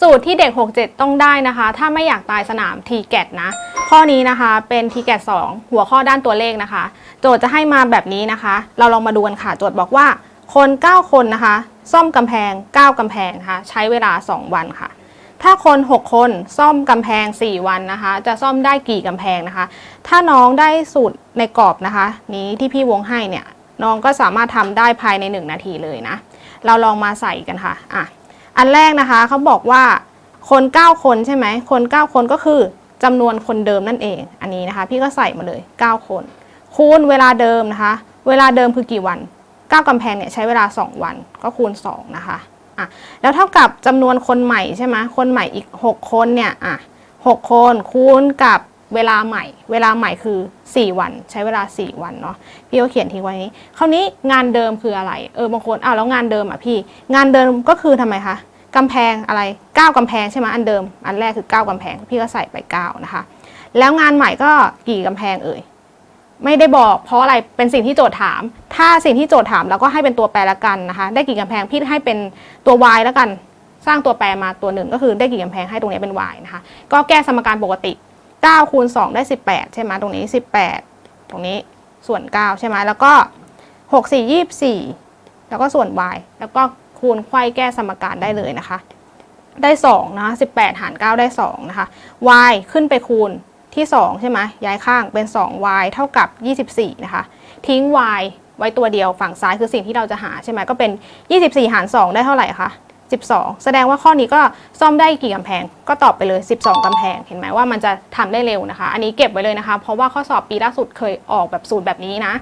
สูตรที่เด็ก 67 ต้องได้นะคะ ถ้าไม่อยากตายสนาม t แกนะ ข้อนี้นะคะเป็น t แก2หัวข้อด้านตัวเลขนะคะ โจทย์จะให้มาแบบนี้นะคะ เราลองมาดูกันค่ะโจทย์บอกว่า คน 9 คนนะคะ ซ่อมกำแพง 9กำแพงนะคะใช้เวลา 2 วันค่ะ ถ้าคน 6 คนซ่อมกำแพง 4 วันนะคะ จะซ่อมได้กี่กำแพงนะคะ ถ้าน้องได้สูตรในกรอบนะคะ นี้ที่พี่วงให้เนี่ยน้องก็สามารถทำได้ภายใน 1 นาทีเลยนะ เราลองมาใส่กันค่ะอะ อันแรกนะคะเขาบอกว่าคน 9 คนใช่ไหมคน 9 คนก็คือจำนวนคนเดิมนั่นเอง อันนี้นะคะ พี่ก็ใส่มาเลย 9 คน คูณเวลาเดิมนะคะ เวลาเดิมคือกี่วัน 9กำแพงเนี่ยใช้เวลา 2 วันก็คูณ 2 นะคะอะแล้วเท่ากับจำนวนคนใหม่ใช่ไหมคนใหม่อีก 6 คนเนี่ยอะ6คนคูณกับ เวลาใหม่ เวลาใหม่คือ 4 วัน ใช้เวลา 4 วันเนาะพี่ก็เขียนทิ้งไว้นี้คราวนี้งานเดิมคืออะไรเออบางคนอ้าวแล้วงานเดิมอะพี่ งานเดิมก็คือทำไมคะกำแพงอะไร9กำแพงใช่ไหมอันเดิม อันแรกคือ9กำแพงพี่ก็ใส่ไป9นะคะแล้วงานใหม่ก็กี่กำแพงเอ่ยไม่ได้บอกเพราะอะไรเป็นสิ่งที่โจทย์ถาม ถ้าสิ่งที่โจทย์ถามเราก็ให้เป็นตัวแปรละกันนะคะ ได้กี่กำแพงพี่ให้เป็นตัว y แล้วกัน สร้างตัวแปรมาตัวหนึ่งก็คือได้กี่กำแพงให้ตรงนี้เป็น y นะคะ ก็แก้สมการปกติ 9คูณ2ได้ 18 ใช่ไหมตรงนี้ 18 ตรงนี้ส่วน 9 ใช่ไหมแล้วก็ 6 4 24 แล้วก็ส่วน y แล้วก็คูณไขว้แก้สมการได้เลยนะคะ ได้2นะ18 หาร 9 ได้ 2 นะคะ y ขึ้นไปคูณที่ 2 ใช่ไหมย้ายข้างเป็น 2y เท่ากับ 24 นะคะ ทิ้ง y ไว้ตัวเดียวฝั่งซ้ายคือสิ่งที่เราจะหาใช่ไหมก็เป็น 24 หาร 2 ได้เท่าไหร่คะ 12 แสดงว่าข้อนี้ก็ซ่อมได้กี่กำแพง ก็ตอบไปเลย 12กำแพง เห็นไหมว่ามันจะทำได้เร็วนะคะ อันนี้เก็บไว้เลยนะคะ เพราะว่าข้อสอบปีล่าสุดเคยออกแบบสูตรแบบนี้นะ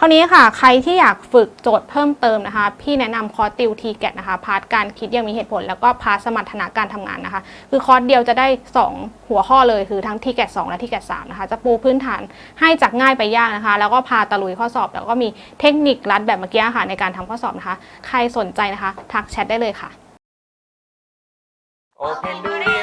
คราวนี้ค่ะ ใครที่อยากฝึกโจทย์เพิ่มเติมนะคะ พี่แนะนำคอร์สติวทีแกนะคะ พาร์ทการคิดอยังมีเหตุผล แล้วก็พาร์ทสมรรถนะการทำงานนะคะ คือคอร์สเดียวจะได้ 2 หัวข้อเลยคือทั้งทีแก2และทีแก3นะคะ จะปูพื้นฐานให้จากง่ายไปยากนะคะ แล้วก็พาตะลุยข้อสอบ แล้วก็มีเทคนิครัดแบบเมื่อกี้ค่ะในการทำข้อสอบนะคะ ใครสนใจนะคะ ทักแชทได้เลยค่ะ Open door.